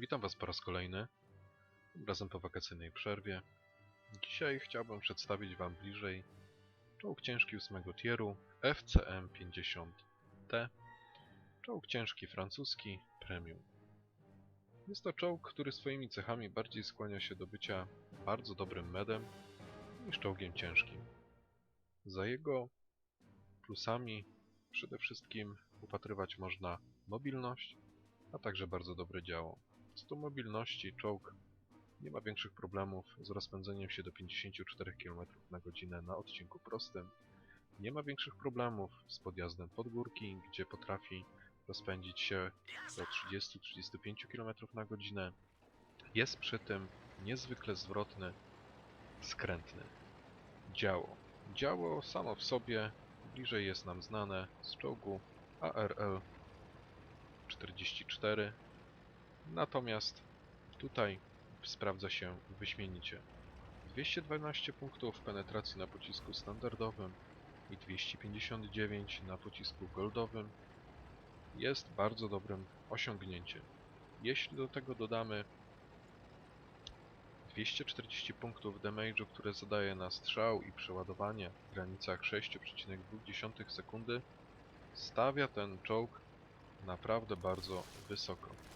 Witam Was po raz kolejny, razem po wakacyjnej przerwie. Dzisiaj chciałbym przedstawić Wam bliżej czołg ciężki 8 tieru FCM-50T, czołg ciężki francuski Premium. Jest to czołg, który swoimi cechami bardziej skłania się do bycia bardzo dobrym medem niż czołgiem ciężkim. Za jego plusami przede wszystkim upatrywać można mobilność, a także bardzo dobre działo. Co do mobilności, czołg nie ma większych problemów z rozpędzeniem się do 54 km na godzinę na odcinku prostym. Nie ma większych problemów z podjazdem pod górki, gdzie potrafi rozpędzić się do 30-35 km na godzinę. Jest przy tym niezwykle zwrotny, skrętny. Działo. Działo samo w sobie bliżej jest nam znane z czołgu ARL 44 Natomiast tutaj sprawdza się wyśmienicie. 212 punktów penetracji na pocisku standardowym i 259 na pocisku goldowym jest bardzo dobrym osiągnięciem. Jeśli do tego dodamy 240 punktów damage'u, które zadaje na strzał i przeładowanie w granicach 6,2 sekundy, stawia ten czołg naprawdę bardzo wysoko.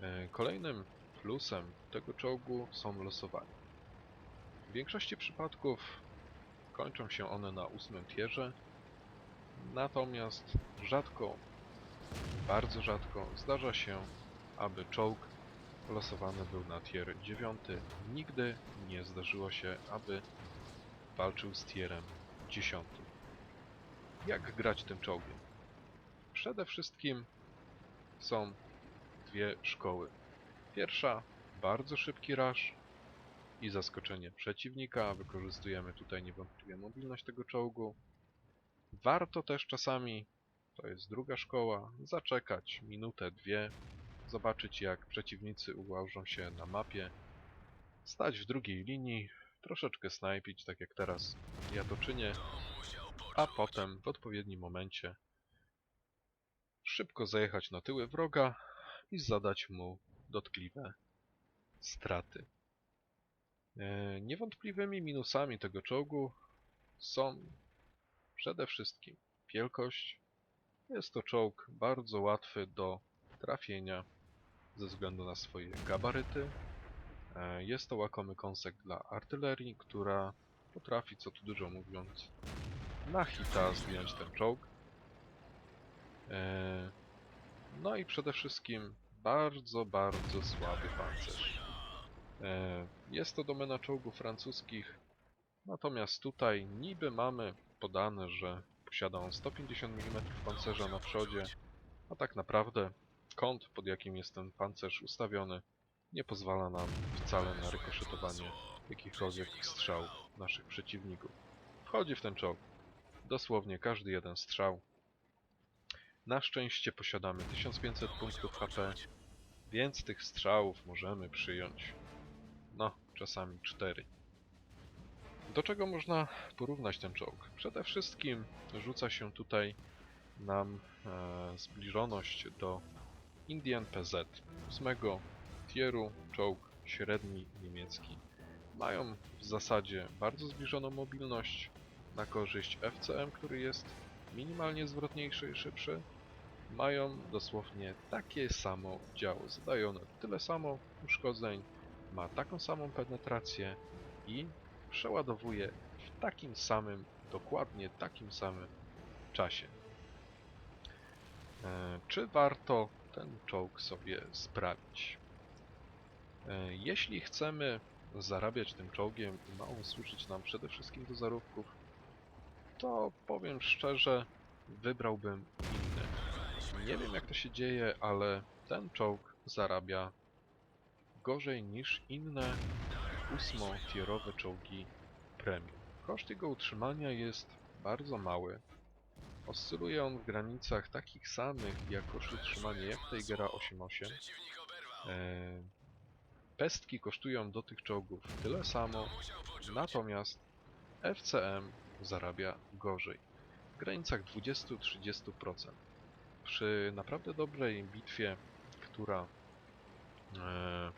E, Kolejnym plusem tego czołgu są losowania. W większości przypadków kończą się one na ósmym tierze, natomiast rzadko, bardzo rzadko zdarza się, aby czołg losowany był na tier 9. Nigdy nie zdarzyło się, aby walczył z tierem 10. Jak grać tym czołgiem? Przede wszystkim są dwie szkoły. Pierwsza, bardzo szybki rush i zaskoczenie przeciwnika. Wykorzystujemy tutaj niewątpliwie mobilność tego czołgu. Warto też czasami, to jest druga szkoła, zaczekać minutę, dwie, zobaczyć jak przeciwnicy ułożą się na mapie, stać w drugiej linii, troszeczkę snajpić, tak jak teraz ja to czynię, a potem w odpowiednim momencie szybko zajechać na tyły wroga i zadać mu dotkliwe straty. E, Niewątpliwymi minusami tego czołgu są przede wszystkim wielkość. Jest to czołg bardzo łatwy do trafienia ze względu na swoje gabaryty. E, Jest to łakomy kąsek dla artylerii, która potrafi, co tu dużo mówiąc, na hita zdjąć ten czołg. No i przede wszystkim bardzo, bardzo słaby pancerz. E, Jest to domena czołgów francuskich, natomiast tutaj niby mamy podane, że posiada on 150 mm pancerza na przodzie, a tak naprawdę kąt, pod jakim jest ten pancerz ustawiony, nie pozwala nam wcale na rykoszetowanie jakichkolwiek strzał naszych przeciwników. Wchodzi w ten czołg dosłownie każdy jeden strzał. Na szczęście posiadamy 1500 punktów HP, więc tych strzałów możemy przyjąć, no, czasami 4. Do czego można porównać ten czołg? Przede wszystkim rzuca się tutaj nam e, zbliżoność do Indian PZ 8 tieru, czołg średni niemiecki. Mają w zasadzie bardzo zbliżoną mobilność na korzyść FCM, który jest minimalnie zwrotniejszy i szybszy. Mają dosłownie takie samo działo. Zadają one tyle samo uszkodzeń, ma taką samą penetrację i przeładowuje w takim samym, dokładnie takim samym czasie. E, Czy warto ten czołg sobie sprawić? E, Jeśli chcemy zarabiać tym czołgiem i ma on służyć nam przede wszystkim do zarobków, to powiem szczerze, wybrałbym inny. Nie wiem jak to się dzieje, ale ten czołg zarabia gorzej niż inne ósmotierowe czołgi premium. Koszt jego utrzymania jest bardzo mały. Oscyluje on w granicach takich samych jak koszt utrzymania jak Tigera 8.8. E, Pestki kosztują do tych czołgów tyle samo, natomiast FCM zarabia gorzej. W granicach 20-30%. Przy naprawdę dobrej bitwie, która e,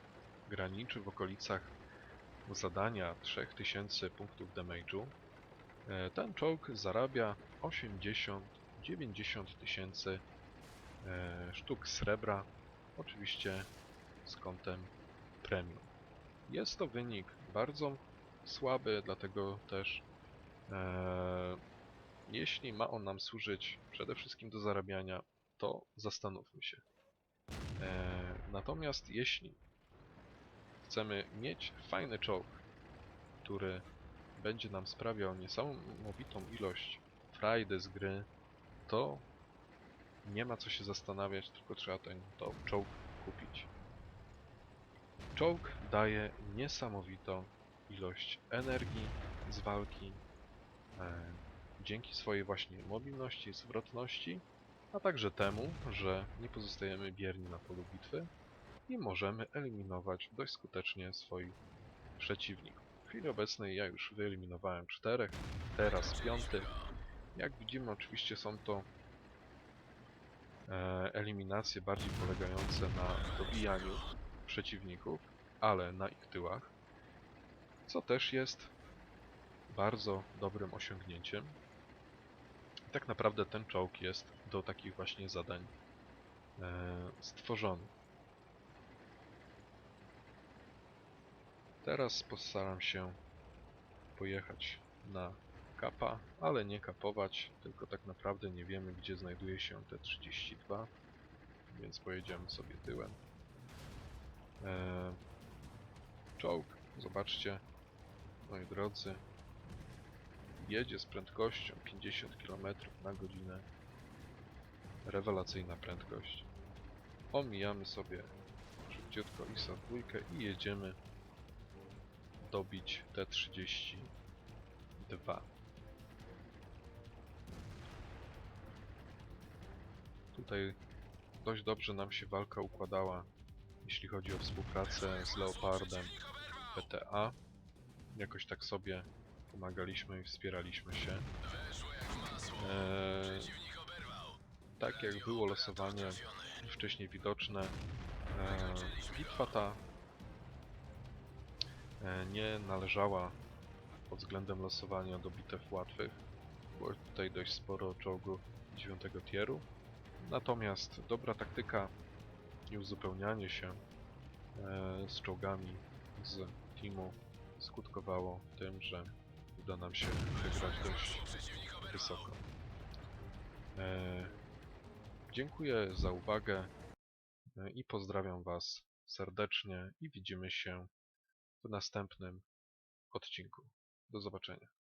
graniczy w okolicach zadania 3000 punktów damage'u, e, ten czołg zarabia 80-90 tysięcy e, sztuk srebra, oczywiście z kątem premium. Jest to wynik bardzo słaby, dlatego też e, jeśli ma on nam służyć przede wszystkim do zarabiania, to zastanówmy się. E, natomiast jeśli chcemy mieć fajny czołg, który będzie nam sprawiał niesamowitą ilość frajdy z gry, to nie ma co się zastanawiać, tylko trzeba ten to czołg kupić. Czołg daje niesamowitą ilość energii z walki e, dzięki swojej właśnie mobilności, zwrotności, a także temu, że nie pozostajemy bierni na polu bitwy i możemy eliminować dość skutecznie swoich przeciwników. W chwili obecnej ja już wyeliminowałem czterech, teraz piąty. Jak widzimy oczywiście są to e, eliminacje bardziej polegające na dobijaniu przeciwników, ale na ich tyłach, co też jest bardzo dobrym osiągnięciem. Tak naprawdę ten czołg jest do takich właśnie zadań e, stworzony. Teraz postaram się pojechać na kapa, ale nie kapować, tylko tak naprawdę nie wiemy gdzie znajduje się T-32, więc pojedziemy sobie tyłem. E, czołg, zobaczcie, moi drodzy, jedzie z prędkością 50 km na godzinę. Rewelacyjna prędkość. Omijamy sobie szybciutko ISA 2 i jedziemy dobić T-32. Tutaj dość dobrze nam się walka układała, jeśli chodzi o współpracę z Leopardem PTA. Jakoś tak sobie pomagaliśmy i wspieraliśmy się. Eee, tak jak było losowanie wcześniej widoczne, eee, bitwa ta e, nie należała pod względem losowania do bitew łatwych. Było tutaj dość sporo czołgów 9 tieru. Natomiast dobra taktyka i uzupełnianie się e, z czołgami z teamu skutkowało tym, że uda nam się wygrać dość wysoko. E, dziękuję za uwagę e, i pozdrawiam Was serdecznie i widzimy się w następnym odcinku. Do zobaczenia.